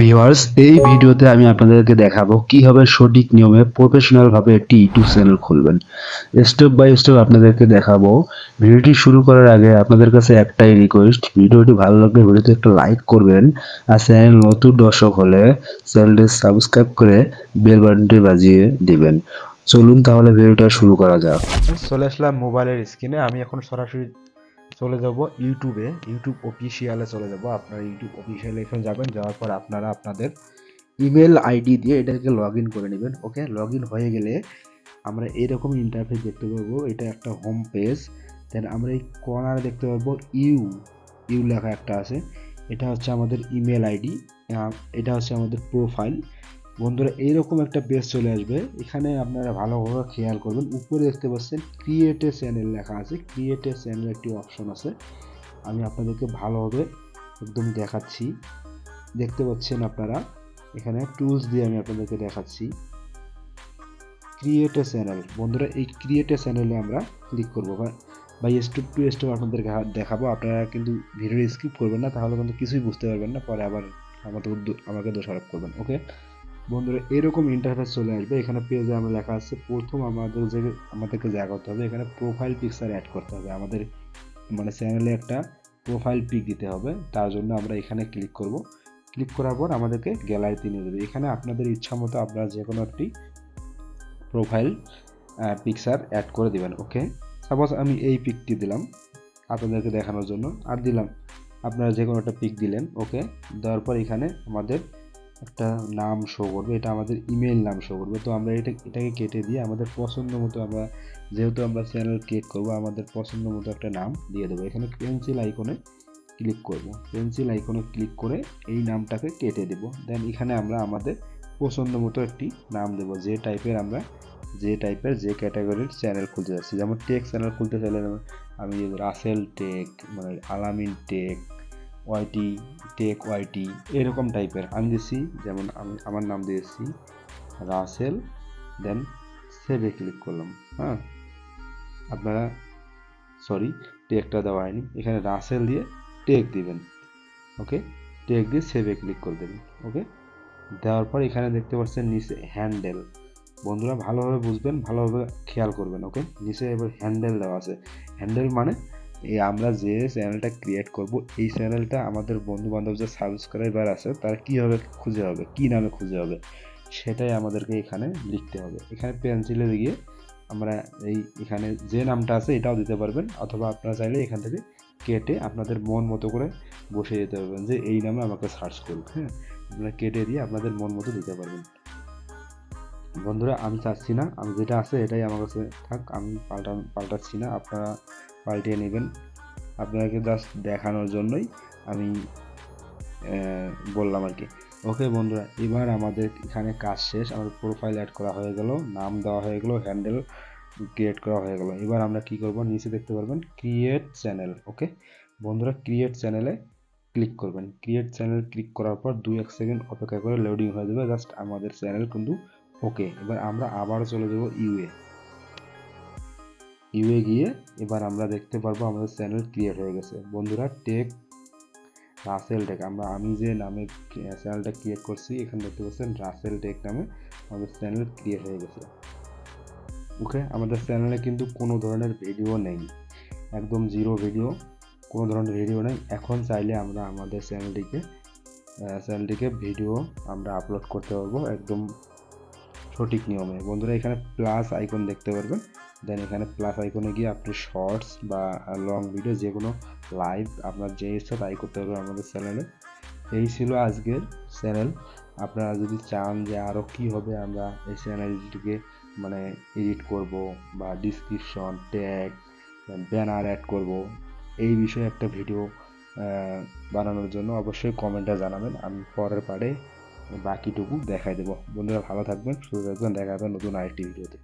Viewers, এই ভিডিওতে আমি আপনাদেরকে দেখাবো কীভাবে সঠিক নিয়মে প্রফেশনাল ভাবে একটি ইউটিউব চ্যানেল খুলবেন। স্টেপ বাই স্টেপ আপনাদেরকে দেখাবো। ভিডিওটি শুরু করার আগে আপনাদের কাছে একটাই রিকোয়েস্ট ভিডিওটি ভালো লাগলে ভিডিওতে একটা লাইক করবেন আর চ্যানেল নতুন দর্শক হলে চ্যানেলটি সাবস্ক্রাইব করে বেল বাটনটি বাজিয়ে দিবেন। চলুন তাহলে ভিডিওটা শুরু করা যাক। চলে আসলাম মোবাইলের স্ক্রিনে আমি এখন সরাসরি চলে যাব ইউটিউবে ইউটিউব অফিসিয়ালে চলে যাব। আপনারা ইউটিউব অফিসিয়ালে এখানে যাবেন। যাওয়ার পর আপনারা আপনাদের ইমেল আইডি দিয়ে এটাকে লগ ইন করে নেবেন। ওকে লগ ইন হয়ে গেলে আমরা এরকম ইন্টারফেস দেখতে পাবো। এটা একটা হোম পেজ দেন আমরা এই কর্নারে দেখতে পাবো ইউ ইউ লেখা একটা আছে। এটা হচ্ছে আমাদের ইমেল আইডি এটা হচ্ছে আমাদের প্রোফাইল বন্ধুরা, এইরকম একটা পেজ চলে আসবে। এখানে আপনারা ভালোভাবে খেয়াল করবেন। উপরে দেখতে পাচ্ছেন ক্রিয়েট চ্যানেল লেখা আছে। ক্রিয়েট চ্যানেল একটি অপশন আছে। আমি আপনাদেরকে ভালোভাবে একদম দেখাচ্ছি। দেখতে পাচ্ছেন আপনারা, এখানে টুলস দিয়ে আমি আপনাদেরকে দেখাচ্ছি। ক্রিয়েট চ্যানেল বন্ধুরা, এই ক্রিয়েট চ্যানেলে আমরা ক্লিক করব। বা স্টেপ টু স্টেপ আপনাদেরকে দেখাবো। আপনারা কিন্তু ভিডিও স্কিপ করবেন না, তাহলে কিন্তু কিছুই বুঝতে পারবেন না। পরে আবার আমাদের আমাকে দোষারোপ করবেন ওকে বন্ধুরা, এরকম ইন্টারফেস চলে আসবে। এখানে পেজে আমরা লেখা আছে, প্রথম আমাদের যে, আমাদেরকে যা করতে হবে, এখানে প্রোফাইল পিকচার অ্যাড করতে হবে। আমাদের মানে চ্যানেলে একটা প্রোফাইল পিক দিতে হবে। তার জন্য আমরা এখানে ক্লিক করব। ক্লিক করার পর আমাদেরকে গ্যালারিতে নিয়ে যাবে। এখানে আপনাদের ইচ্ছা মতো আপনারা যে কোনো একটি প্রোফাইল পিকচার অ্যাড করে দিবেন ওকে সাপোজ আমি এই পিকটি দিলাম আপনাদেরকে দেখানোর জন্য। আর দিলাম, আপনারা যে কোনো একটা পিক দিলেন ওকে দেওয়ার পর এখানে আমাদের একটা নাম শো করবে, এটা আমাদের ইমেল নাম শো করবে। তো আমরা এটা, এটাকে কেটে দিয়ে আমাদের পছন্দ মতো আমরা, যেহেতু আমরা চ্যানেল ক্রিয়েট করব, আমাদের পছন্দ মতো একটা নাম দিয়ে দেবো। এখানে পেন্সিল আইকনে ক্লিক করব। পেন্সিল আইকনে ক্লিক করে এই নামটাকে কেটে দেব। দেন এখানে আমরা আমাদের পছন্দ মতো একটি নাম দেব। যে টাইপের আমরা, যে টাইপের যে ক্যাটাগরির চ্যানেল খুলতে যাচ্ছি। যেমন টেক চ্যানেল খুলতে চাইলে, আমি রাসেল টেক মানে আলামিন টেক ওয়াইটি টেক ওয়াইটি এরকম টাইপের আমি দিচ্ছি যেমন আমি, আমার নাম দিয়েছি রাসেল দেন সেভে ক্লিক করলাম হ্যাঁ? আপনারা সরি টেকটা দেওয়া হয়নি। এখানে রাসেল দিয়ে টেক দিবেন ওকে টেক দিয়ে সেভে ক্লিক করে দেবেন ওকে দেওয়ার পর এখানে দেখতে পাচ্ছেন নিচে হ্যান্ডেল বন্ধুরা ভালোভাবে বুঝবেন, ভালোভাবে খেয়াল করবেন ওকে নিচে এবার হ্যান্ডেল দেওয়া আছে। হ্যান্ডেল মানে এই আমরা যে চ্যানেলটা ক্রিয়েট করব, এই চ্যানেলটা আমাদের বন্ধু বান্ধব যে সাবস্ক্রাইবার আছে, তারা কীভাবে খুঁজে হবে, কী নামে খুঁজে হবে, সেটাই আমাদেরকে এখানে লিখতে হবে। এখানে পেন্সিলে গিয়ে আমরা এই এখানে যে নামটা আছে, এটাও দিতে পারবেন, অথবা আপনারা চাইলে এখান থেকে কেটে আপনাদের মন মতো করে বসে যেতে পারবেন যে এই নামে আমাকে সার্চ করুন হ্যাঁ? আপনারা কেটে দিয়ে আপনাদের মন মতো দিতে পারবেন। বন্ধুরা, আমি চাচ্ছি না, আমি যেটা আছে, এটাই আমার কাছে থাক, আমি পাল্টা, পাল্টাচ্ছি না, আপনারা পাল্টিয়ে নেবেন। আপনাকে জাস্ট দেখানোর জন্যই আমি বললাম আর কি। ওকে বন্ধুরা, এবার আমাদের এখানে কাজ শেষ। আমাদের প্রোফাইল অ্যাড করা হয়ে গেল, নাম দেওয়া হয়ে গেল হ্যান্ডেল ক্রিয়েট করা হয়ে গেল। এবার আমরা কি করব? নিচে দেখতে পারবেন ক্রিয়েট চ্যানেল ওকে বন্ধুরা ক্রিয়েট চ্যানেলে ক্লিক করবেন। ক্রিয়েট চ্যানেল ক্লিক করার পর দুই এক সেকেন্ড অপেক্ষা করে লোডিং হয়ে যাবে। জাস্ট আমাদের চ্যানেল কিন্তু ওকে এবার আমরা আবারও চলে যাব ইউএ ইউএ গিয়ে এবার আমরা দেখতে পারব আমাদের চ্যানেল ক্রিয়েট হয়ে গেছে। বন্ধুরা টেক রাসেল টেক আমরা আমি যে নামে চ্যানেলটা ক্রিয়েট করছি, এখানে দেখতে পাচ্ছেন রাসেল টেক নামে আমাদের চ্যানেল ক্রিয়েট হয়ে গেছে। ওকে আমাদের চ্যানেলে কিন্তু কোনো ধরনের ভিডিও নেই, একদম জিরো ভিডিও কোনো ধরনের ভিডিও নেই। এখন চাইলে আমরা আমাদের চ্যানেলটিকে চ্যানেলটিকে ভিডিও আমরা আপলোড করতে পারব একদম সঠিক নিয়মে। বন্ধুরা, এখানে প্লাস আইকন দেখতে পারবেন। দেন এখানে প্লাস আইকনে গিয়ে আপনি শর্টস বা লং ভিডিও যে কোনো লাইভ আপনার যে ইচ্ছা তাই করতে পারবেন আমাদের চ্যানেলে এই ছিল আজকের চ্যানেল আপনারা যদি চান যে আরও কী হবে, আমরা এই চ্যানেলটিকে মানে এডিট করব বা ডিসক্রিপশন ট্যাগ ব্যানার অ্যাড করব। এই বিষয়ে একটা ভিডিও বানানোর জন্য অবশ্যই কমেন্টটা জানাবেন। আমি পরের পারে বাকিটুকু দেখাই দেবো। বন্ধুরা ভালো থাকবেন, সুস্থ থাকবেন দেখা হবে নতুন আরেকটি ভিডিওতে